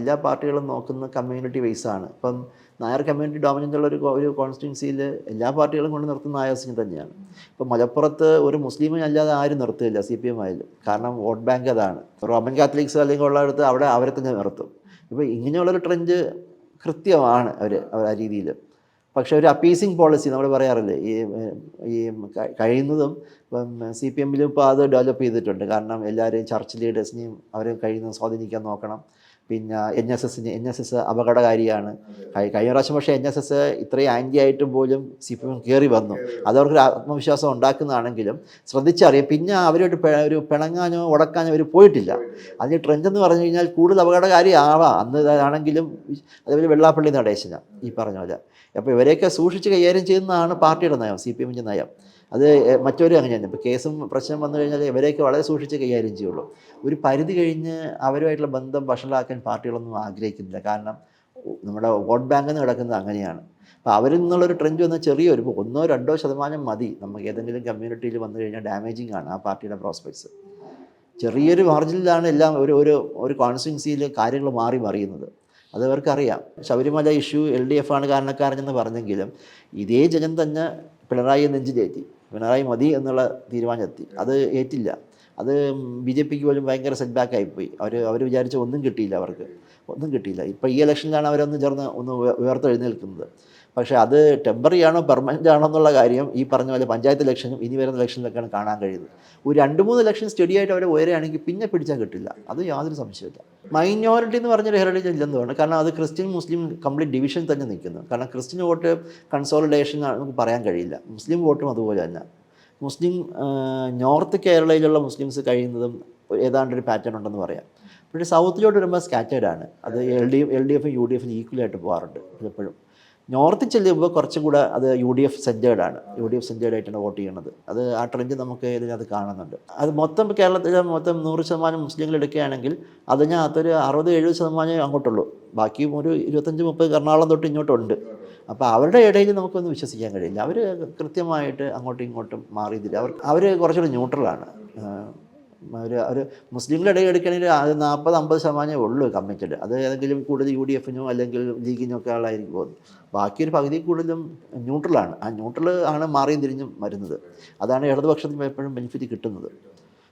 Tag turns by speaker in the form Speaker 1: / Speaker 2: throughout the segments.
Speaker 1: എല്ലാ പാർട്ടികളും നോക്കുന്ന കമ്മ്യൂണിറ്റി ബേസാണ് ഇപ്പം നായർ കമ്മ്യൂണിറ്റി ഡോമിനന്റ് ഉള്ള ഒരു ഒരു കോൺസ്റ്റിറ്റ്യൻസിയിൽ എല്ലാ പാർട്ടികളും കൊണ്ട് നിർത്തുന്ന നായർ സിംഗ് തന്നെയാണ്. ഇപ്പം മലപ്പുറത്ത് ഒരു മുസ്ലിമിനെ അല്ലാതെ ആരും നിർത്തില്ല സി പി എം ആയാലും. കാരണം വോട്ട് ബാങ്ക് അതാണ്. റോമൻ കാത്തലിക്സ് അല്ലെങ്കിൽ ഉള്ളിടത്ത് അവിടെ അവരെ തന്നെ നിർത്തും. ഇപ്പോൾ ഇങ്ങനെയുള്ളൊരു ട്രെൻഡ് കൃത്യമാണ് അവർ ആ രീതിയിൽ പക്ഷേ ഒരു അപ്പീസിങ് പോളിസി നമ്മൾ പറയാറില്ലേ? ഈ ഈ കഴിയുന്നതും ഇപ്പം സി പി എമ്മിലും ഇപ്പോൾ അത് ഡെവലപ്പ് ചെയ്തിട്ടുണ്ട്. കാരണം എല്ലാവരെയും ചർച്ച് ലീഡേഴ്സിനെയും അവരെ കഴിയുന്നതും സ്വാധീനിക്കാൻ നോക്കണം. പിന്നെ എൻ എസ് എസിന് എൻ എസ് എസ് അപകടകാരിയാണ്. കഴി- കഴിഞ്ഞ പ്രാവശ്യം പക്ഷേ എൻ എസ് എസ് ഇത്രയും ആന്റി ആയിട്ടും പോലും സി പി എം കയറി വന്നു. അതവർക്കൊരു ആത്മവിശ്വാസം ഉണ്ടാക്കുന്നതാണെങ്കിലും ശ്രദ്ധിച്ചറിയാം. പിന്നെ അവരോട്ട് ഒരു പിണങ്ങാനോ ഉടക്കാനോ അവർ പോയിട്ടില്ല. അതിന് ട്രെൻഡ് എന്ന് പറഞ്ഞു കഴിഞ്ഞാൽ കൂടുതൽ അപകടകാരി ആവാം അന്ന് ആണെങ്കിലും അതേപോലെ വെള്ളാപ്പള്ളി നടേശന ഈ പറഞ്ഞ പോലെ. അപ്പോൾ ഇവരെയൊക്കെ സൂക്ഷിച്ച് കൈകാര്യം ചെയ്യുന്നതാണ് പാർട്ടിയുടെ നയം സി പി എമ്മിന്റെ നയം. അത് മറ്റൊരു അങ്ങനെ തന്നെ. ഇപ്പോൾ കേസും പ്രശ്നം വന്നു കഴിഞ്ഞാൽ ഇവരെയൊക്കെ വളരെ സൂക്ഷിച്ച് കൈകാര്യം ചെയ്യുള്ളൂ. ഒരു പരിധി കഴിഞ്ഞ് അവരുമായിട്ടുള്ള ബന്ധം വഷളാക്കാൻ പാർട്ടികളൊന്നും ആഗ്രഹിക്കുന്നില്ല. കാരണം നമ്മുടെ വോട്ട് ബാങ്ക് എന്ന് കിടക്കുന്നത് അങ്ങനെയാണ്. അപ്പോൾ അവരിൽ നിന്നുള്ളൊരു ട്രെൻഡ് വന്ന ചെറിയൊരു ഇപ്പോൾ ഒന്നോ രണ്ടോ ശതമാനം മതി. നമുക്ക് ഏതെങ്കിലും കമ്മ്യൂണിറ്റിയിൽ വന്നു കഴിഞ്ഞാൽ ഡാമേജിങ് ആണ് ആ പാർട്ടിയുടെ പ്രോസ്പെക്ട്സ് ചെറിയൊരു മാർജിനിലാണ് എല്ലാം ഒരു ഒരു ഒരു കോൺസ്റ്റിറ്റ്യൻസിയിൽ കാര്യങ്ങൾ മാറി മറിയുന്നത്. അത് അവർക്കറിയാം Sabarimala issue L D F ആണ് കാരണക്കാരനെന്ന് പറഞ്ഞെങ്കിലും ഇതേ ജനം തന്നെ പിണറായി നെഞ്ചിലേറ്റി. പിണറായി മതി എന്നുള്ള തീരുമാനമെത്തി അത് ഏറ്റില്ല. അത് ബി ജെ പിക്ക് പോലും ഭയങ്കര സെറ്റ് ബാക്ക് ആയിപ്പോയി. അവർ അവർ വിചാരിച്ച ഒന്നും കിട്ടിയില്ല അവർക്ക്. ഒന്നും കിട്ടിയില്ല. ഇപ്പോൾ ഈ ഇലക്ഷനിലാണ് അവരൊന്ന് ചേർന്ന് ഒന്ന് ഉയ- ഉയർത്തെഴുന്നേൽക്കുന്നത് പക്ഷേ അത് ടെമ്പററി ആണോ പെർമനന്റ് ആണോ എന്നുള്ള കാര്യം ഈ പറഞ്ഞ പോലെ പഞ്ചായത്ത് ഇലക്ഷനും ഇനി വരുന്ന ഇലക്ഷനിലൊക്കെയാണ് കാണാൻ കഴിയുന്നത്. ഒരു രണ്ട് മൂന്ന് ഇലക്ഷൻ സ്റ്റഡി ആയിട്ട് അവരെ ഉയരുകയാണെങ്കിൽ പിന്നെ പിടിച്ചാൽ കിട്ടില്ല. അത് യാതൊരു സംശയമില്ല മൈനോറിറ്റി എന്ന് പറഞ്ഞൊരു ഹെറിറ്റേജ് ഇല്ലെന്ന് തോന്നുന്നു. കാരണം അത് ക്രിസ്ത്യൻ മുസ്ലിം കംപ്ലീറ്റ് ഡിവിഷൻ തന്നെ നിൽക്കുന്നു. കാരണം ക്രിസ്ത്യൻ വോട്ട് കൺസോളിഡേഷൻ നമുക്ക് പറയാൻ കഴിയില്ല. മുസ്ലിം വോട്ടും അതുപോലെ തന്നെ. മുസ്ലിം നോർത്ത് കേരളയിലുള്ള മുസ്ലിംസ് കഴിയുന്നതും ഏതാണ്ട് ഒരു പാറ്റേൺ ഉണ്ടെന്ന് പറയാം. പക്ഷേ സൗത്തിലോട്ട് വരുമ്പോൾ സ്കാറ്റേഡ് ആണ്. അത് L D F L D എഫും യു ഡി എഫും ഈക്വലായിട്ട് പോകാറുണ്ട് എപ്പോഴും നോർത്തിൽ ചെല്ലുമ്പോൾ കുറച്ചും കൂടെ അത് യു ഡി എഫ് സെന്റേർഡ് ആണ്. യു ഡി എഫ് സെന്റേർഡ് ആയിട്ടാണ് വോട്ട് ചെയ്യുന്നത്. അത് ആ ട്രെൻഡ് നമുക്ക് ഇതിനകത്ത് കാണുന്നുണ്ട്. അത് മൊത്തം കേരളത്തിലെ മൊത്തം നൂറ് ശതമാനം മുസ്ലിങ്ങൾ എടുക്കുകയാണെങ്കിൽ അതിനകത്തൊരു അറുപത് എഴുപത് ശതമാനമേ അങ്ങോട്ടുള്ളൂ. ബാക്കിയും ഒരു ഇരുപത്തഞ്ച് മുപ്പത് എറണാകുളം തൊട്ട് ഇങ്ങോട്ടുണ്ട് അപ്പോൾ അവരുടെ ഇടയിൽ നമുക്കൊന്നും വിശ്വസിക്കാൻ കഴിയില്ല. അവർ കൃത്യമായിട്ട് അങ്ങോട്ടും ഇങ്ങോട്ടും മാറിയതില്ല അവർ അവർ കുറച്ചുകൂടി ന്യൂട്രലാണ് അവർ ഒരു മുസ്ലിങ്ങളുടെ ഇടയിൽ എടുക്കുകയാണെങ്കിൽ അത് നാൽപ്പത് അമ്പത് ശതമാനമേ ഉള്ളൂ കമ്മിറ്റഡ് അത് ഏതെങ്കിലും കൂടുതൽ യു ഡി എഫിനോ അല്ലെങ്കിൽ ലീഗിനോ ഒക്കെ ആളായിരിക്കും പോകുന്നത് ബാക്കി ഒരു പകുതി കൂടുതലും ന്യൂട്രലാണ് ആ ന്യൂട്രൽ ആണ് മാറിയും തിരിഞ്ഞും വരുന്നത്. അതാണ് ഇടതുപക്ഷത്തിന് എപ്പോഴും ബെനിഫിറ്റ് കിട്ടുന്നത്.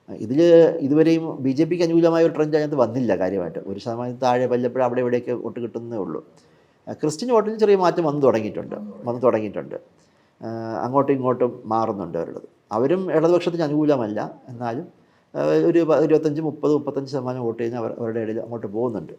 Speaker 1: ഇതിൽ ഇതുവരെയും ബി ജെ പിക്ക് അനുകൂലമായ ഒരു ട്രെൻഡ് അതിനകത്ത് വന്നില്ല കാര്യമായിട്ട്. ഒരു ശതമാനം താഴെ വല്ലപ്പോഴും അവിടെ ഇവിടെയൊക്കെ വോട്ട് കിട്ടുന്നേ ഉള്ളൂ. ക്രിസ്ത്യൻ വോട്ടിൽ ചെറിയ മാറ്റം വന്നു തുടങ്ങിയിട്ടുണ്ട് വന്നു തുടങ്ങിയിട്ടുണ്ട്. അങ്ങോട്ടും ഇങ്ങോട്ടും മാറുന്നുണ്ട് അവരുള്ളത് അവരും ഇടതുപക്ഷത്തിന് അനുകൂലമല്ല എന്നാലും ഒരു ഇരുപത്തഞ്ച് മുപ്പത് മുപ്പത്തഞ്ച് ശതമാനം വോട്ട് അവർ അവരുടെ ഇടയിൽ അങ്ങോട്ട് പോകുന്നുണ്ട്.